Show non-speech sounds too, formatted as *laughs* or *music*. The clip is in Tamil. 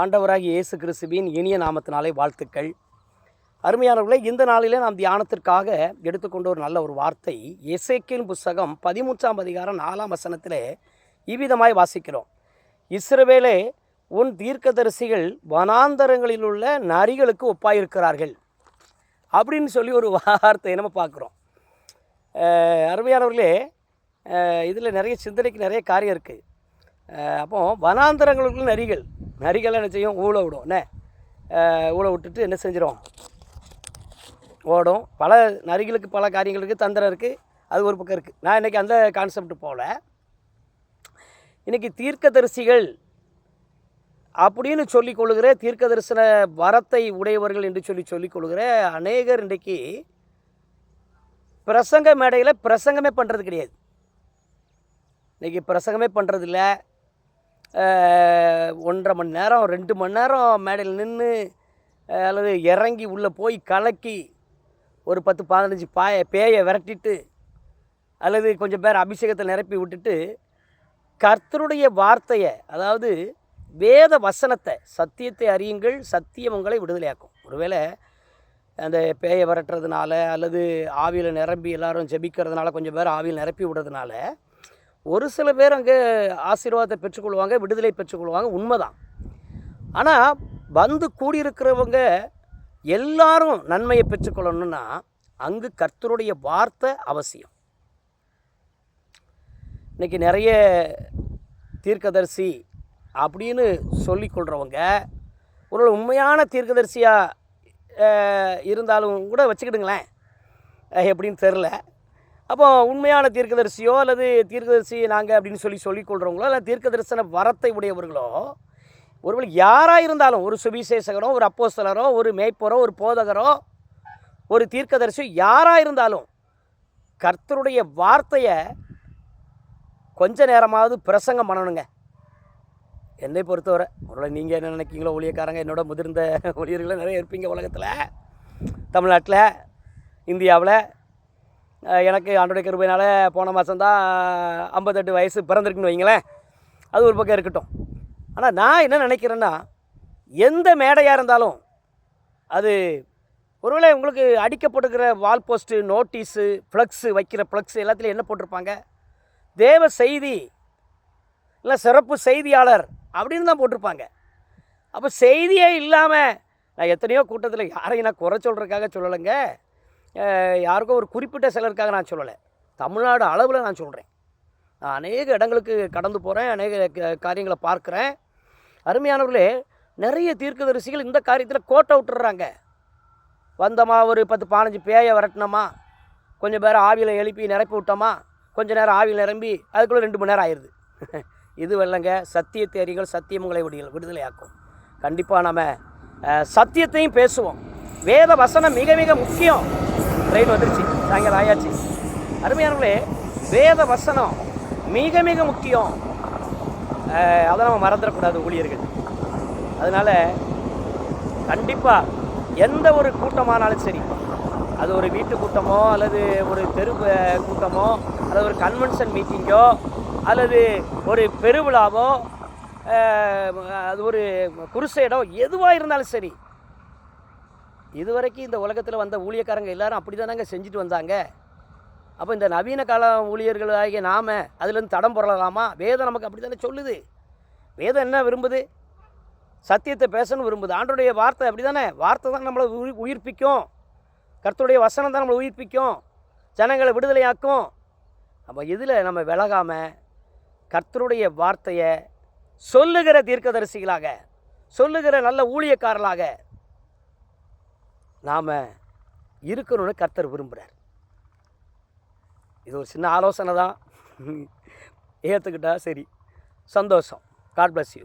ஆண்டவராகி இயேசு கிறிஸ்துவின் இனிய நாமத்தினாலே வாழ்த்துக்கள். அருமையானவர்களே இந்த நாளிலே நாம் தியானத்திற்காக எடுத்துக்கொண்ட ஒரு நல்ல ஒரு வார்த்தை எசேக்கின் புஸ்தகம் பதிமூன்றாம் அதிகாரம் நாலாம் வசனத்தில் இவ்விதமாய் வாசிக்கிறோம். இஸ்ரவேலே உன் தீர்க்கதரிசிகள் வனாந்தரங்களில் உள்ள நரிகளுக்கு ஒப்பாயிருக்கிறார்கள். அப்படின்னு சொல்லி ஒரு வார்த்தை நம்ம பார்க்குறோம். அருமையானவர்களே இதில் நிறைய சிந்தனைக்கு நிறைய காரியம் இருக்குது அப்போது வனாந்தரங்களுக்குள்ள நரிகள் நரிகள் என்ன செய்யும்? ஊழ விடும். என்ன? ஊழ விட்டுட்டு என்ன செஞ்சிடும் ஓடும். பல நரிகளுக்கு பல காரியங்களுக்கு தந்திரம் இருக்குது அது ஒரு பக்கம் இருக்குது நான் இன்றைக்கி அந்த கான்செப்ட் போகல இன்றைக்கி தீர்க்கதரிசிகள் அப்படின்னு சொல்லிக் கொள்கிற தீர்க்க தரிசன வரத்தை உடையவர்கள் என்று சொல்லி சொல்லிக் கொள்கிற அநேகர் இன்றைக்கி பிரசங்க மேடையில் பிரசங்கமே பண்ணுறது கிடையாது. இன்றைக்கி பிரசங்கமே பண்ணுறதில்ல ஒன்றரை மணி நேரம் ரெண்டு மணி நேரம் மேடையில் நின்று அல்லது இறங்கி உள்ளே போய் கலக்கி ஒரு பத்து பதினஞ்சு பாய பேயை விரட்டிட்டு அல்லது கொஞ்சம் பேர் அபிஷேகத்தை நிரப்பி விட்டுட்டு கர்த்தருடைய வார்த்தையை அதாவது வேத வசனத்தை சத்தியத்தை அறியுங்கள் சத்தியம் உங்களை விடுதலையாக்கும். ஒருவேளை அந்த பேயை விரட்டுறதுனால அல்லது ஆவியில் நிரம்பி எல்லாரும் ஜெபிக்கிறதுனால கொஞ்சம் பேர் ஆவியில் நிரப்பி விடுறதுனால ஒரு சில பேர் அங்கே ஆசீர்வாதத்தை பெற்றுக்கொள்வாங்க விடுதலை பெற்றுக்கொள்வாங்க உண்மைதான். ஆனால் வந்து கூடியிருக்கிறவங்க எல்லாரும் நன்மையை பெற்றுக்கொள்ளணும்னா அங்கு கர்த்தருடைய வார்த்தை அவசியம். இன்றைக்கி நிறைய தீர்க்கதரிசி அப்படின்னு சொல்லி கொள்கிறவங்க ஒரு உண்மையான தீர்க்கதரிசியாக இருந்தாலும் கூட வச்சுக்கிடுங்களேன். எப்படின்னு தெரில அப்போ உண்மையான தீர்க்கதரிசியோ அல்லது தீர்க்கதரிசி நாங்கள் அப்படின்னு சொல்லி சொல்லிக் கொள்கிறவங்களோ இல்லை தீர்க்க தரிசன வரத்தை உடையவர்களோ ஒருவேளை யாராக இருந்தாலும் ஒரு சுவிசேஷகரோ ஒரு அப்போஸ்தலரோ ஒரு மேய்ப்பரோ ஒரு போதகரோ ஒரு தீர்க்கதரிசியோ யாராக இருந்தாலும் கர்த்தருடைய வார்த்தையை கொஞ்ச நேரமாவது பிரசங்கம் பண்ணணுங்க. என்னை பொறுத்தவரை ஒருவேளை நீங்கள் என்ன நினைக்கிங்களோ ஊழியக்காரங்க என்னோட முதிர்ந்த ஊழியர்கள் நிறைய இருப்பீங்க உலகத்தில். தமிழ்நாட்டில் இந்தியாவில் எனக்கு ஆண்டோடைய கிருபையினால் போன மாதம்தான் ஐம்பத்தெட்டு வயசு பிறந்திருக்குன்னு வைங்களேன். அது ஒரு பக்கம் இருக்கட்டும். ஆனால் நான் என்ன நினைக்கிறேன்னா எந்த மேடையாக இருந்தாலும் அது ஒருவேளை உங்களுக்கு அடிக்கப்பட்டிருக்கிற வால் போஸ்ட்டு நோட்டீஸு ஃப்ளக்ஸு வைக்கிற ஃப்ளக்ஸு எல்லாத்துலேயும் என்ன போட்டிருப்பாங்க? தேவ செய்தி இல்லை சிறப்பு செய்தியாளர் அப்படின்னு தான் போட்டிருப்பாங்க. அப்போ செய்தியே இல்லாமல் நான் எத்தனையோ கூட்டத்தில் யாரையும் நான் குறை சொல்கிறதுக்காக சொல்லலைங்க. யாருக்கோ ஒரு குறிப்பிட்ட சிலருக்காக நான் சொல்லலை. தமிழ்நாடு அளவில் நான் சொல்கிறேன் நான் அநேக இடங்களுக்கு கடந்து போகிறேன் அநேக காரியங்களை பார்க்குறேன். அருமையானவர்களே நிறைய தீர்க்கதரிசிகள் இந்த காரியத்தில் கோட்டை விட்டுறாங்க. வந்தோமா ஒரு பத்து பதினஞ்சு பேயை விரட்டினோமா? கொஞ்சம் பேரை ஆவியில் எழுப்பி நிரப்பி விட்டோமா? கொஞ்ச நேரம் ஆவியில் நிரம்பி அதுக்குள்ளே ரெண்டு மணி நேரம் ஆயிடுது *laughs* இது வெள்ளங்க சத்தியத்தை அறிகள் சத்தியம் உங்களை விடுதலையாக்கும். கண்டிப்பாக நம்ம சத்தியத்தையும் பேசுவோம். வேத வசனம் மிக மிக முக்கியம். ட்ரெயின் வந்துருச்சு. சாயங்காலம் ஆயாச்சு. அருமையானவர்களே வேத வசனம் மிக மிக முக்கியம். அதை நம்ம மறந்துடக்கூடாது ஊழியர்கள். அதனால் கண்டிப்பாக எந்த ஒரு கூட்டமானாலும் சரி அது ஒரு வீட்டு கூட்டமோ அல்லது ஒரு தெரு கூட்டமோ அல்லது ஒரு கன்வென்ஷன் மீட்டிங்கோ அல்லது ஒரு பெருவிழாவோ அது ஒரு குருசேடோ எதுவாக இருந்தாலும் சரி இதுவரைக்கும் இந்த உலகத்தில் வந்த ஊழியக்காரங்க எல்லாரும் அப்படி தானங்க செஞ்சுட்டு வந்தாங்க. அப்போ இந்த நவீன கால ஊழியர்கள் ஆகிய நாம அதுலேருந்து தடம் புரளலாமா? வேதம் நமக்கு அப்படி தானே சொல்லுது. வேதம் என்ன விரும்புது? சத்தியத்தை பேசணும் விரும்புது. ஆண்டோடைய வார்த்தை அப்படி தானே வார்த்தை தான் நம்மளை உயிர் உயிர்ப்பிக்கும். கர்த்தருடைய வசனம் தான் நம்மளை உயிர்ப்பிக்கும். ஜனங்களை விடுதலையாக்கும். அப்போ இதில் நம்ம விலகாமல் கர்த்தருடைய வார்த்தையை சொல்லுகிற தீர்க்கதரிசிகளாக சொல்லுகிற நல்ல ஊழியக்காரர்களாக நாம் இருக்கணும்னு கர்த்தர் விரும்புகிறார் இது ஒரு சின்ன ஆலோசனை தான் *laughs* ஏற்றுக்கிட்டா சரி. சந்தோஷம். God bless you